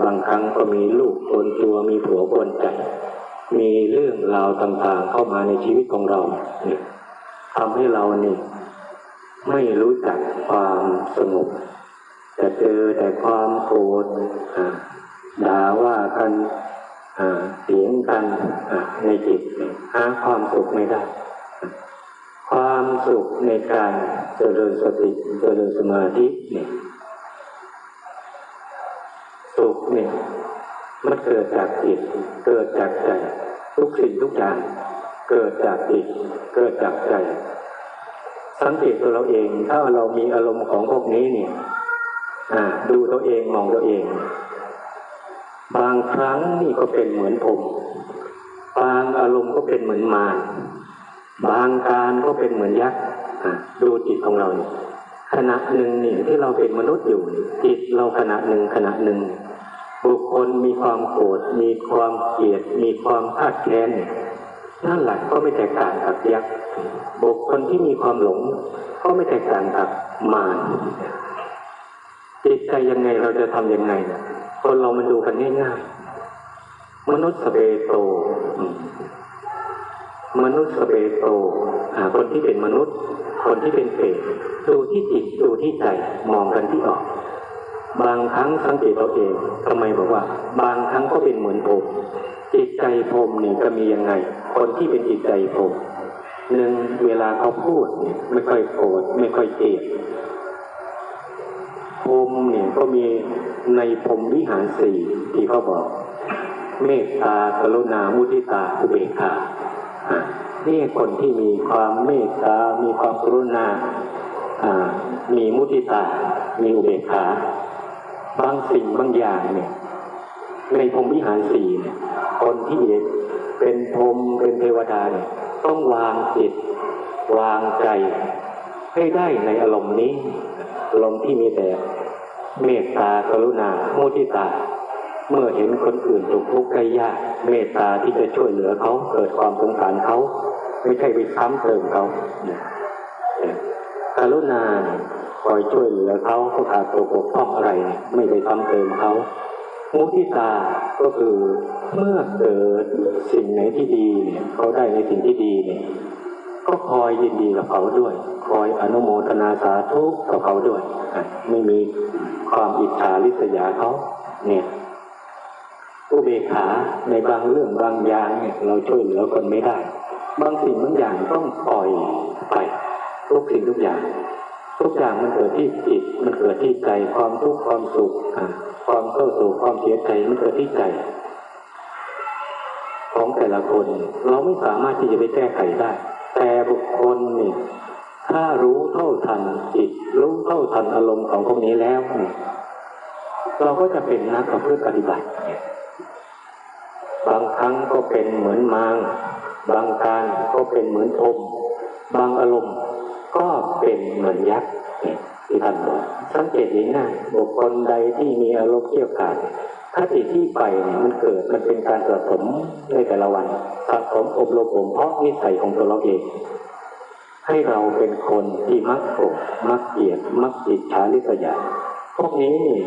บางครั้งก็มีลูกคนตัวมีผัวคนใจ มีเรื่องราวต่างๆเข้ามาในชีวิตของเราเนี่ยทำให้เรานี่ไม่รู้จักความสงบจะเจอแต่ความโกรธด่าว่ากันเสียงกันในจิตหาความสุขไม่ได้ ความสุขในการเจริญสติเจริญสมาธิเนี่ย สุขเนี่ยมันเกิดจากจิต เกิดจากใจ ทุกสิ่งทุกอย่างเกิดจากจิต เกิดจากใจ สังเกตตัวเราเอง ถ้าเรามีอารมณ์ของพวกนี้เนี่ยดูตัวเองมองตัวเอง บางครั้งนี่ก็เป็นเหมือนผม บางอารมณ์ก็เป็นเหมือนมารบางการก็เป็นเหมือนยักษ์ดูจิตของเราเนี่ยขณะหนึ่งนี่ที่เราเป็นมนุษย์อยู่จิตเราขณะหนึ่งขณะหนึ่ง บุคคลมีความโกรธมีความเกลียด มีความคาดแค้นนั่นแหละก็ไม่แตกต่างกับยักษ์บุคคลที่มีความหลง ก็ไม่แตกต่างกับมารจิตใจยังไงเราจะทำยังไงเนี่ยคนเรามันดูกันง่ายๆมนุษย์สเปโต มนุษย์สเปโตคนที่เป็นมนุษย์ คนที่เป็นเปรตดูที่จิตดูที่ใจมองกันที่ออก บางครั้งสังเกตตัวเองทำไมบอกว่า บางครั้งก็เป็นเหมือนผมจิตใจผมนี่ก็มียังไง คนที่เป็นจิตใจผมหนึ่งเวลาเขาพูดเนี่ยไม่ค่อยโกรธไม่ค่อยเกลียดผมเนี่ยก็มีในพรมวิหารสี่ที่เขาบอก เมตตากรุณามุทิตาอุเบกขาอะนี่คนที่มีความเมตตา มีความกรุณา มีมุทิตา มีอุเบกขา บางสิ่งบางอย่างเนี่ย ในพรมวิหารสี่เนี่ยคนที่เป็นพรมเป็นเทวดาเนี่ยต้องวางจิตวางใจให้ได้ในอารมณ์นี้ อารมณ์ที่มีแต่เมตตากรุณามุทิตา เมื่อเห็นคนอื่นตกทุกข์ได้ยาก เมตตาที่จะช่วยเหลือเขาเกิดความสงสารเขา ไม่ใช่ไปซ้ำเติมเขาเนี่ยกรุณาน คอยช่วยเหลือเขาเขาขาดตกบกพร่องอะไรเนี่ยไม่ไปซ้ำเติมเขามุทิตาก็คือเมื่อเกิดสิ่งไหนที่ดีเนี่ยเขาได้ในสิ่งที่ดีเนี่ยก็คอยยินดีกับเขาด้วย คอยอนุโมทนาสาธุกับเขาด้วย ไม่มีความอิจฉาริษยาเขาเนี่ยอุเบกขาในบางเรื่องบางอย่างเนี่ยเราช่วยเหลือคนไม่ได้ บางสิ่งบางอย่างต้องปล่อยไปทุกสิ่งทุกอย่าง ทุกอย่างมันเกิดที่จิต มันเกิดที่ใจ ความทุกข์ความสุขความเศร้าโศกความเสียใจมันเกิดที่ใจ ของแต่ละคนเราไม่สามารถที่จะไปแก้ไขได้ แต่บุคคลนี่ถ้ารู้เท่าทันจิต รู้เท่าทันอารมณ์ของพวกนี้แล้วเนี่เราก็จะเป็นนักประพฤติปฏิบัติ บางครั้งก็เป็นเหมือนมาง บางการก็เป็นเหมือนพรมบางอารมณ์ ก็เป็นเหมือนยักษ์ที่ท่านบอกสังเกตง่ายๆบุคคลใดที่มีอารมณ์เกี่ยวขาดคติที่ไปเนี่ยมันเกิดมันเป็นการสะสมในแต่ละวันสะสมอบรมบ่มเพาะนิสัยของตัวเราเอง ให้เราเป็นคนที่มักโกรธมักเกลียดมักอิจฉาริษยาพวกนี้นี่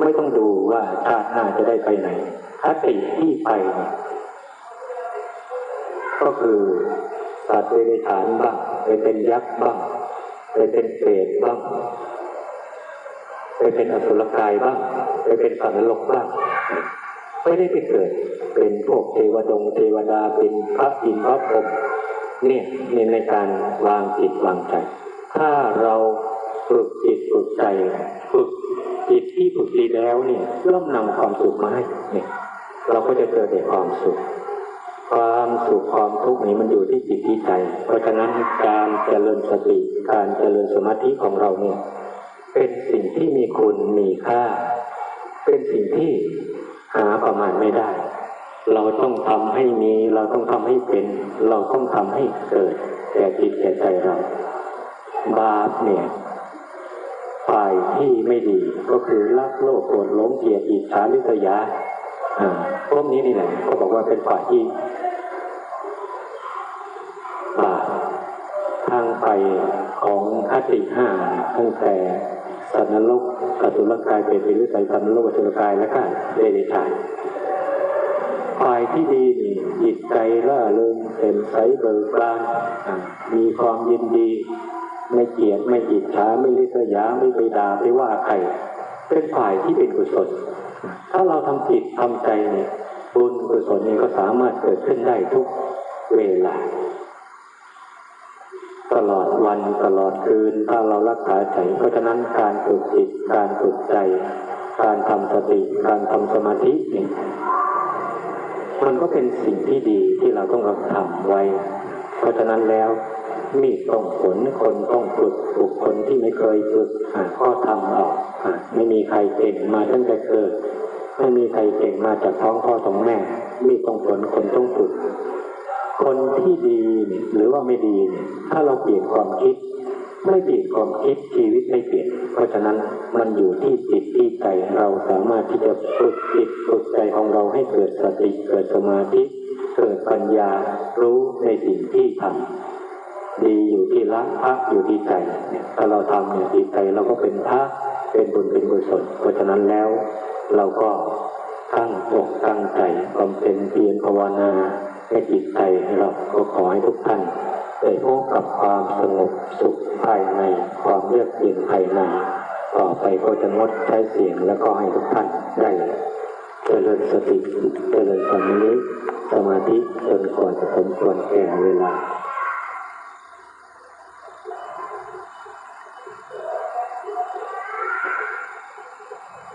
ไม่ต้องดูว่าชาติหน้าจะได้ไปไหนคติที่ไปก็คือสัตว์เดรัจฉานบ้าง ไปเป็นยักษ์บ้าง ไปเป็นเปรตบ้าง ไปเป็นอสุรกายบ้าง ไปเป็นสัตว์นรกบ้าง ไม่ได้ไปเกิด เป็นพวกเทวดงเทวดาเป็นพระอินทร์พระพรหมเนี่ยนี่ในการวางจิตวางใจ ถ้าเราฝึกจิตฝึกใจฝึกจิตที่ฝึกดีแล้วเนี่ยย่อมนำความสุขมาให้เนี่ยเราก็จะเจอแต่ความสุข ความสุขความทุกข์นี้มันอยู่ที่จิตที่ใจ เพราะฉะนั้นการเจริญสติการเจริญสมาธิของเราเนี่ยเป็นสิ่งที่มีคุณมีค่า เป็นสิ่งที่หาประมาณไม่ได้ เราต้องทำให้มีเราต้องทำให้เป็น เราต้องทำให้เกิดแก่จิตแก่ใจเรา บาปเนี่ยฝ่ายที่ไม่ดีก็คือรักโลภโกรธหลงเกลียดอิจฉาริษยาอ่าพวกนี้นี่แหละก็บอกว่าเป็นฝ่ายที่บาปทางไป ของคติห้าตั้งแต่สัตว์นรกอสุรกายเป็นหรือใส่สัตว์นรกอสุรกายและก็เดรัจฉานฝ่ายที่ดีนี่จิตใจล่าเริงเต็มใสเบิกบานมีความยินดี ไม่เกลียดไม่อิจฉาไม่ริษยาไม่ไปด่าไปว่าใครเป็นฝ่ายที่เป็นกุศล ถ้าเราทำจิตทำใจเนี่ยบุญกุศลนี้ก็สามารถเกิดขึ้นได้ทุกเวลา ตลอดวันตลอดคืน ถ้าเรารักษาใจเพราะฉะนั้นการฝึกจิตการฝึกใจ การทำสติการทำสมาธิเนี่ยมันก็เป็นสิ่งที่ดีที่เราต้องรับทำไว้ เพราะฉะนั้นแล้วมีต้องผลคนต้องฝึกบุคคลที่ไม่เคยฝึกอะก็ทำออะไม่มีใครเก่งมาตั้งแต่เกิด ไม่มีใครเก่งมาจากท้องพ่อท้องแม่ มีต้องผลคนต้องฝึก คนที่ดีเนี่ยหรือว่าไม่ดีเนี่ยถ้าเราเปลี่ยนความคิด ไม่เปลี่ยนความคิดชีวิตไม่เปลี่ยน เพราะฉะนั้นมันอยู่ที่จิตที่ใจเราสามารถที่จะฝึกจิตฝึกใจของเราให้เกิดสติเกิดสมาธิเกิดปัญญารู้ในสิ่งที่ทำดีอยู่ที่ละพระอยู่ที่ใจถ้าเราทำเนี่ยจิตใจเราก็เป็นพระเป็นบุญเป็นกุศลเพราะฉะนั้นแล้ว เราก็ตั้งอกตั้งใจบำเพ็ญเพียรภาวนา ให้จิตใจเราก็ขอให้ทุกท่านได้พบกับความสงบสุขภายในความเยือกเย็นภายในต่อไปก็จะงดใช้เสียงแล้วก็ให้ทุกท่านได้เจริญสติเจริญสมาธิสมาธิจนกว่าจะสมควรแก่เวลา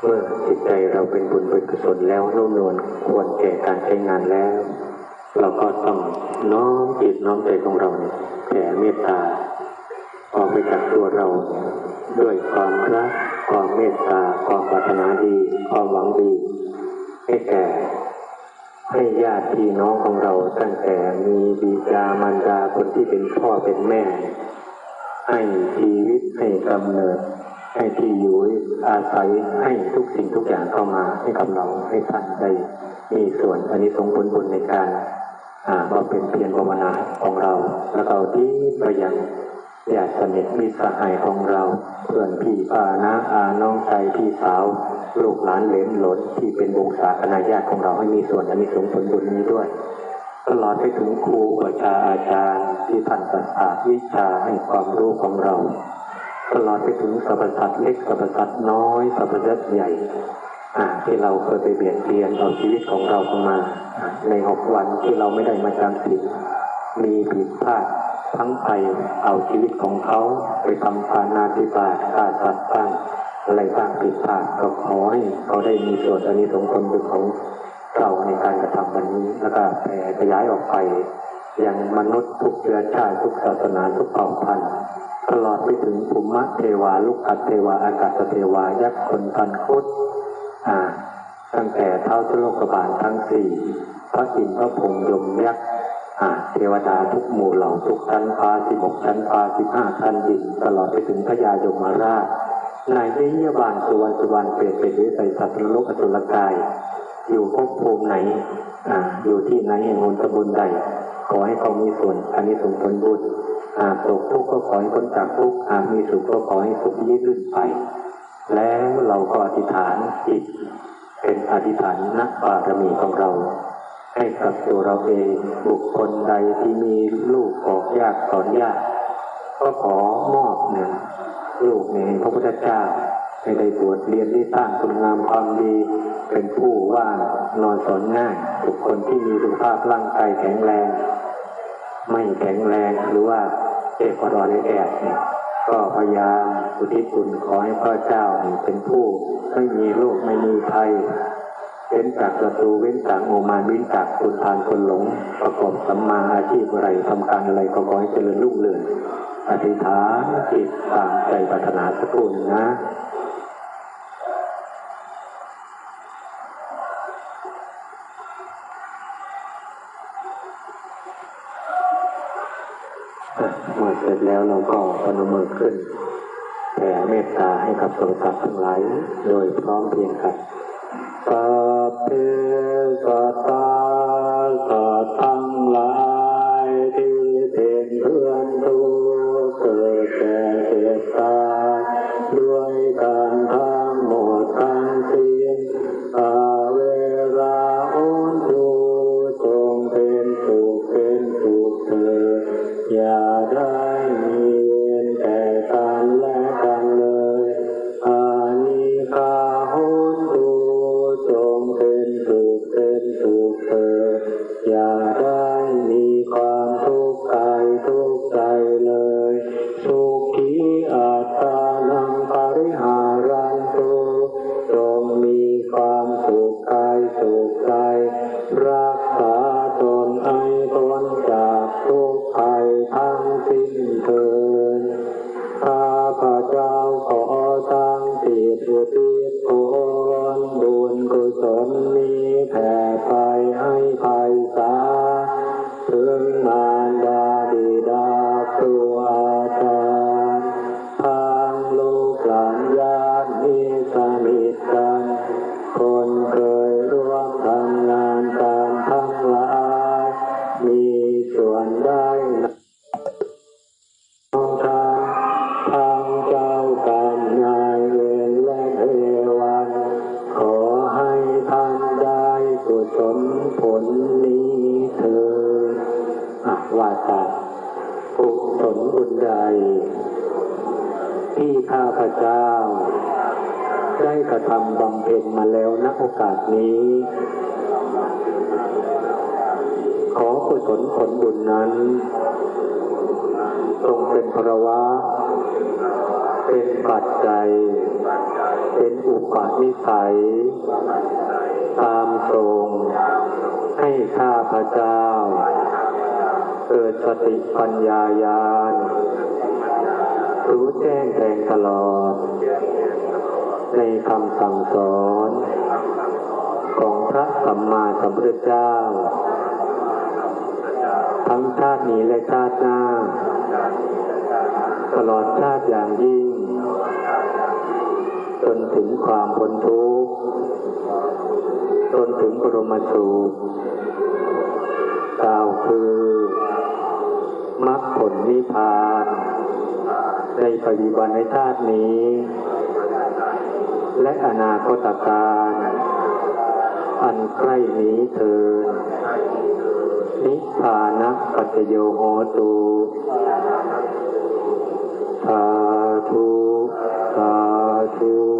เมื่อจิตใจเราเป็นบุญเป็นกุศลแล้วนุ่มนวลควรแก่การใช้งานแล้ว ก็ต้องน้อมจิตน้อมใจของเราแผ่เมตตาออกไปจากตัวเรา ด้วยความรักความเมตตา ความปรารถนาดี ความหวังดี ให้แก่ให้ญาติพี่น้องของเราตั้งแต่มีบิดามารดาคนที่เป็นพ่อเป็นแม่ ให้ชีวิตให้กำเนิด ให้ที่อยู่อาศัยให้ทุกสิ่งทุกอย่างเข้ามาให้กับเราให้ท่านได้มีส่วนอันนี้สงผลบุญในการ อ่าเพ็ญเพียรภาวนาของเรา แล้วก็ที่ไปยังญาติสนิทมิตรสหายของเราเพื่อนพี่ป้าน้าอาน้องใจพี่สาว ลูกหลานเหลนหลนที่เป็นวงศาคณาญาติของเราให้มีส่วนอันนี้สงผลบุญนี้ด้วย ตลอดไปถึงครูประชาอาจารย์ที่ท่านประสาทวิชาให้ความรู้ของเรา ตลอดไปถึงสรรพสัตว์เล็กสรรพสัตว์น้อยสรรพสัตว์ใหญ่ ที่เราเคยไปเบียดเบียนเอาชีวิตของเราเข้ามา ในหกวันที่เราไม่ได้มาจำศีลมีผิดพลาดทั้งไปเอาชีวิตของเขาไปทำทานาธิบาตฆ่าสัตว์บ้างอะไรบ้างผิดพลาดก็ขอให้เขาได้มีส่วนอันนี้สงผลบุญของเราในการกระทำวันนี้ แล้วก็แผ่ขยายออกไปยังมนุษย์ทุกเชื้อชาติทุกศาสนาทุกเผ่าพันธุ์ตลอดไปถึงภูมิเทวาลูกอัดเทวาอากาศเทวายักษ์คนพันคุด ตั้งแต่เท้าทุโลกบาลทั้งสี่พระอินพระพรหมยมยักษ์เทวดาทุกหมู่เหล่าทุกชั้นฟ้าสิบหกชั้นฟ้าสิบห้าชั้นดินตลอดไปถึงพระยายมราชนายวิยบาลสุวรรณสุวรรณเปรตเป็นหรือใส่สัตว์นรกอสุรกาย อยู่ภพภูมิไหนอ่าอยู่ที่ไหนแห่งหนตำบลใด ขอให้เขามีส่วนอันนี้ส่งผลบุญหากตกทุกข์ก็ขอให้พ้นจากทุกข์หากมีสุขก็ขอให้สุขยิ่งขึ้นไป แล้วเราก็อธิษฐานจิตเป็นอธิษฐานนักบารมีของเรา ให้กับตัวเราเองบุคคลใดที่มีลูกออกยากสอนยาก ก็ขอมอบเนี่ยลูกในพระพุทธเจ้าให้ได้บวชเรียนได้สร้างคุณงามความดี เป็นผู้ว่างนอนสอนง่ายบุคคลที่มีสุขภาพร่างกายแข็งแรง ไม่แข็งแรงหรือว่าเจ็บปวดในแอบเนี่ย ก็พยายามอุทิศบุญขอให้พระเจ้าเป็นผู้ไม่มีโรคไม่มีภัยเว้นจากศัตรูเว้นจากโอมานเว้นจากคนทานคนหลง ประกอบสัมมาอาชีพอะไรทำการอะไรก็ขอให้เจริญรุ่งเรืองอธิษฐานจิตตามใจปรารถนาสักครู่หนึ่งนะ เมื่อเสร็จแล้วเราก็พนมมือขึ้นแผ่เมตตาให้กับสรรพสัตว์ทั้งหลายโดยพร้อมเพรียงกันสัพเพสัตตา ว่าตัดกุศลบุญใด ที่ข้าพเจ้า ได้กระทำบำเพ็ญมาแล้วณโอกาสนี้ ขอกุศลผลบุญนั้นจงเป็นพระวะ เป็นปัจจัย เป็นอุปนิสัย ตามทรงให้ข้าพเจ้า เกิดสติปัญญายาณรู้แจ้งแทงตลอด ในคำสั่งสอน ของพระสัมมาสัมพุทธเจ้า ทั้งชาตินี้และชาติหน้า ตลอดชาติอย่างยิ่ง จนถึงความพ้นทุกข์จนถึงบรมสุขกล่าวคือ มรรคผลนิพพาน ในปัจจุบันในชาตินี้ และอนาคตการ อันใกล้นี้เถิดนิพพานะปัจโยโหตุสาธุสาธุ